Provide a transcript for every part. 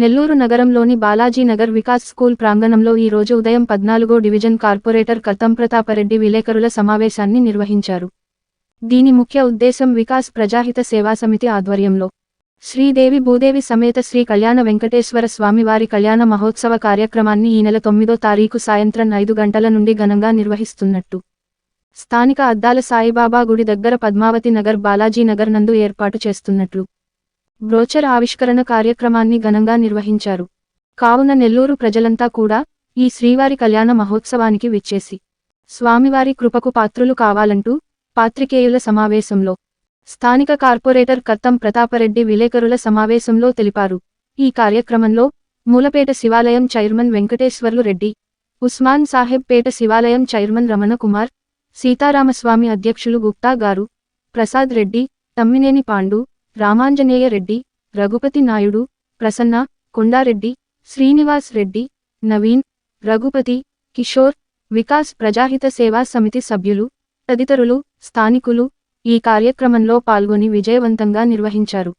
నెల్లూరు నగరంలోని బాలాజీ నగర్ వికాస్ స్కూల్ ప్రాంగణంలో ఈ రోజు ఉదయం పద్నాలుగో డివిజన్ కార్పొరేటర్ కత్తం ప్రతాపరెడ్డి విలేకరుల సమావేశాన్ని నిర్వహించారు. దీని ముఖ్య ఉద్దేశం వికాస్ ప్రజాహిత సేవా సమితి ఆధ్వర్యంలో శ్రీదేవి భూదేవి సమేత శ్రీ కళ్యాణ వెంకటేశ్వర స్వామివారి కళ్యాణ మహోత్సవ కార్యక్రమాన్ని ఈ నెల తొమ్మిదో తారీఖు సాయంత్రం ఐదు గంటల నుండి ఘనంగా నిర్వహిస్తున్నట్టు స్థానిక అద్దాల సాయిబాబా గుడి దగ్గర పద్మావతి నగర్ బాలాజీ నగర్ నందు ఏర్పాటు చేస్తున్నట్లు బ్రోచర్ ఆవిష్కరణ కార్యక్రమాన్ని ఘనంగా నిర్వహించారు. కావున నెల్లూరు ప్రజలంతా కూడా ఈ శ్రీవారి కళ్యాణ మహోత్సవానికి విచ్చేసి స్వామివారి కృపకు పాత్రులు కావాలంటూ పాత్రికేయుల సమావేశంలో స్థానిక కార్పొరేటర్ కత్తం ప్రతాపరెడ్డి విలేకరుల సమావేశంలో తెలిపారు. ఈ కార్యక్రమంలో మూలపేట శివాలయం చైర్మన్ వెంకటేశ్వర్లు రెడ్డి ఉస్మాన్ సాహెబ్ పేట శివాలయం చైర్మన్ రమణ కుమార్ సీతారామస్వామి అధ్యక్షులు గుప్తా గారు ప్రసాద్ రెడ్డి తమ్మినేని పాండు రామాంజనేయ రెడ్డి రఘుపతి నాయుడు ప్రసన్న కొండారెడ్డి శ్రీనివాస్ రెడ్డి నవీన్ రఘుపతి కిషోర్ వికాస్ ప్రజాహిత సేవా సమితి సభ్యులు తదితరులు స్థానికులు ఈ కార్యక్రమంలో పాల్గొని విజయవంతంగా నిర్వహించారు.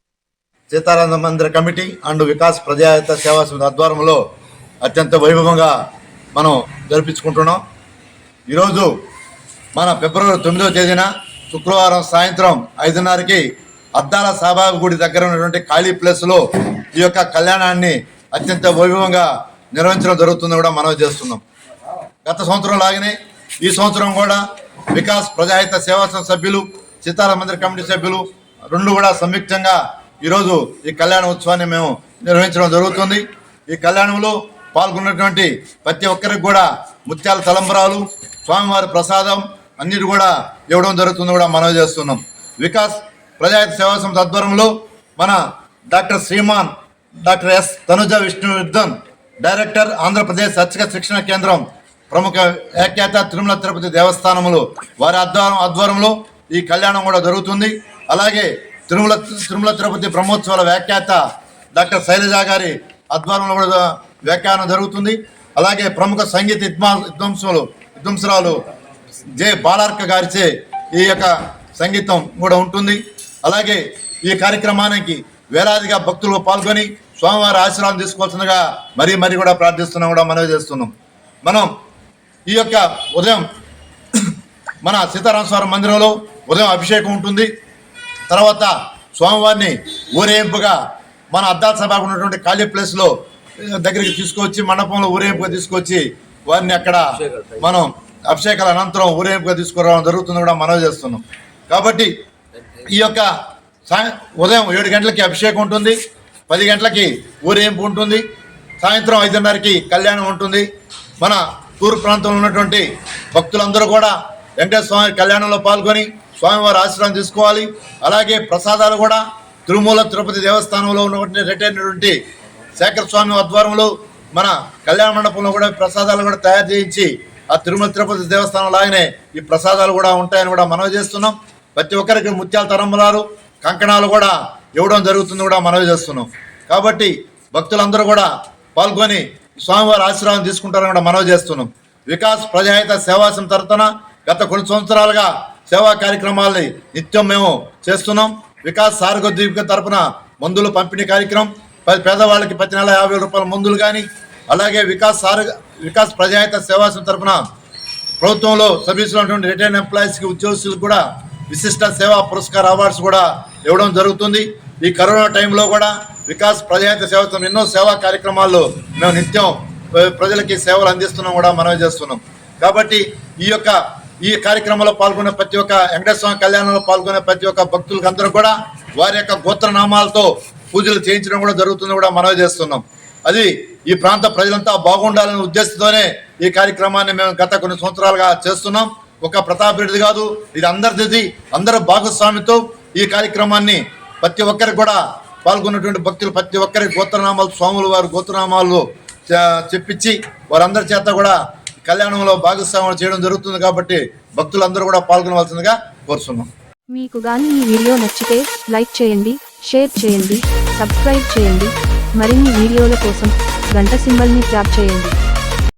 సీతారామ మందిర కమిటీ అండ్ వికాస్ ప్రజాహిత సేవా సమితి ఆధ్వర్యంలో అత్యంత వైభవంగా మనం జరిపించుకుంటున్నాం. ఈరోజు మన ఫిబ్రవరి తొమ్మిదవ తేదీన శుక్రవారం సాయంత్రం ఐదున్నరకి అద్దాల సాబాబు గుడి దగ్గర ఉన్నటువంటి ఖాళీ ప్లేస్లో ఈ యొక్క కళ్యాణాన్ని అత్యంత వైభవంగా నిర్వహించడం జరుగుతుందని కూడా మనం చేస్తున్నాం. గత సంవత్సరం లాగానే ఈ సంవత్సరం కూడా వికాస్ ప్రజాహిత సేవా సంఘ సభ్యులు సీతారామ మందిర కమిటీ సభ్యులు రెండు కూడా సంయుక్తంగా ఈరోజు ఈ కళ్యాణ ఉత్సవాన్ని మేము నిర్వహించడం జరుగుతుంది. ఈ కళ్యాణంలో పాల్గొన్నటువంటి ప్రతి ఒక్కరికి కూడా ముత్యాల తలంబరాలు స్వామివారి ప్రసాదం అన్నిటి కూడా ఇవ్వడం జరుగుతుంది కూడా మనవి చేస్తున్నాం. వికాస్ ప్రజాహిత సేవా సంస్థ ఆధ్వర్యంలో మన doctor Shriman doctor S Tanuja Vishnuvardhan director Andhra Pradesh అర్చక శిక్షణ కేంద్రం ప్రముఖ వ్యాఖ్యాత తిరుమల తిరుపతి దేవస్థానములు వారి ఆధ్వారం ఆధ్వర్యంలో ఈ కళ్యాణం కూడా జరుగుతుంది. అలాగే తిరుమల తిరుమల తిరుపతి బ్రహ్మోత్సవాల వ్యాఖ్యాత డాక్టర్ శైలజ గారి ఆధ్వర్యంలో కూడా వ్యాఖ్యానం జరుగుతుంది. అలాగే ప్రముఖ సంగీత విద్వా విద్వాంసులు విద్వాంసురాలు జే బాలార్క గారిచే ఈ యొక్క సంగీతం కూడా ఉంటుంది. అలాగే ఈ కార్యక్రమానికి వేలాదిగా భక్తులు పాల్గొని స్వామివారి ఆశీర్వాదం తీసుకోవాల్సిందిగా మరీ మరీ కూడా ప్రార్థిస్తున్నాం కూడా మనవి చేస్తున్నాం. మనం ఈ యొక్క ఉదయం మన సీతారామ స్వామి మందిరంలో ఉదయం అభిషేకం ఉంటుంది. తర్వాత స్వామివారిని ఊరేగింపుగా మన అద్దాల సభకు ఉన్నటువంటి ఖాళీ ప్లేస్లో దగ్గరికి తీసుకొచ్చి మండపంలో ఊరేగింపుగా తీసుకొచ్చి వారిని అక్కడ మనం అభిషేకాల అనంతరం ఊరేగింపుగా తీసుకురావడం జరుగుతుంది కూడా మనవి చేస్తున్నాం. కాబట్టి ఈ యొక్క సాయం ఉదయం ఏడు గంటలకి అభిషేకం ఉంటుంది పది గంటలకి ఊరేంపు ఉంటుంది సాయంత్రం ఐదున్నరకి కళ్యాణం ఉంటుంది. మన తూర్పు ప్రాంతంలో ఉన్నటువంటి భక్తులందరూ కూడా వెంకటేశ్వర స్వామి కళ్యాణంలో పాల్గొని స్వామివారి ఆశీర్వాదం తీసుకోవాలి. అలాగే ప్రసాదాలు కూడా తిరుమల తిరుపతి దేవస్థానంలో ఉన్నటువంటి రిటైర్నటువంటి శేఖర స్వామి ఆధ్వర్యంలో మన కళ్యాణ మండపంలో కూడా ప్రసాదాలు కూడా తయారు చేయించి ఆ తిరుమల తిరుపతి దేవస్థానం లాగానే ఈ ప్రసాదాలు కూడా ఉంటాయని కూడా మనవి చేస్తున్నాం. ప్రతి ఒక్కరికి ముత్యాల తరంబరాలు కంకణాలు కూడా ఇవ్వడం జరుగుతుంది కూడా మనవి చేస్తున్నాం. కాబట్టి భక్తులందరూ కూడా పాల్గొని స్వామివారి ఆశీర్వాదం తీసుకుంటారని కూడా మనవి చేస్తున్నాం. వికాస్ ప్రజాహిత సేవాసం తరపున గత కొన్ని సంవత్సరాలుగా సేవా కార్యక్రమాల్ని నిత్యం మేము చేస్తున్నాం. వికాస్ సారగొద్దీపిక తరపున మందులు పంపిణీ కార్యక్రమం పేదవాళ్ళకి ప్రతి నెల యాభై రూపాయల మందులు కానీ అలాగే వికాస్ సార వికాస్ ప్రజాహిత సేవాసం తరపున ప్రభుత్వంలో సర్వీసులో ఉన్నటువంటి రిటైర్డ్ ఎంప్లాయీస్కి ఉద్యోగస్తులకు కూడా విశిష్ట సేవా పురస్కార అవార్డ్స్ కూడా ఇవ్వడం జరుగుతుంది. ఈ కరోనా టైంలో కూడా వికాస్ ప్రజాహిత సేవతో ఎన్నో సేవా కార్యక్రమాల్లో మేము నిత్యం ప్రజలకి సేవలు అందిస్తున్నాం కూడా మనవి చేస్తున్నాం. కాబట్టి ఈ యొక్క ఈ కార్యక్రమంలో పాల్గొనే ప్రతి ఒక్క వెంకటేశ్వర కళ్యాణంలో పాల్గొనే ప్రతి ఒక్క భక్తులకు అందరూ కూడా వారి యొక్క గోత్రనామాలతో పూజలు చేయించడం కూడా జరుగుతుంది కూడా మనవి చేస్తున్నాం. అది ఈ ప్రాంత ప్రజలంతా బాగుండాలనే ఉద్దేశంతోనే ఈ కార్యక్రమాన్ని మేము గత కొన్ని సంవత్సరాలుగా చేస్తున్నాం. ఒక ప్రతాప్ రెడ్డి కాదు ఇది అందరిది అందరూ భాగస్వామితో ఈ కార్యక్రమాన్ని ప్రతి ఒక్కరికి కూడా పాల్గొన్నటువంటి భక్తులు ప్రతి ఒక్కరికి గోత్రనామాలు స్వాములు వారి గోత్రనామాలు చెప్పించి వారందరి చేత కూడా కళ్యాణంలో భాగస్వామ్యం చేయడం జరుగుతుంది కాబట్టి భక్తులందరూ కూడా పాల్గొనవలసిందిగా కోరుతున్నాం మీకు గాని ఈ వీడియో నచ్చితే లైక్ చేయండి షేర్ చేయండి సబ్స్క్రైబ్ చేయండి. మరిన్ని వీడియోల కోసం గంట సింబల్ని ట్యాప్ చేయండి.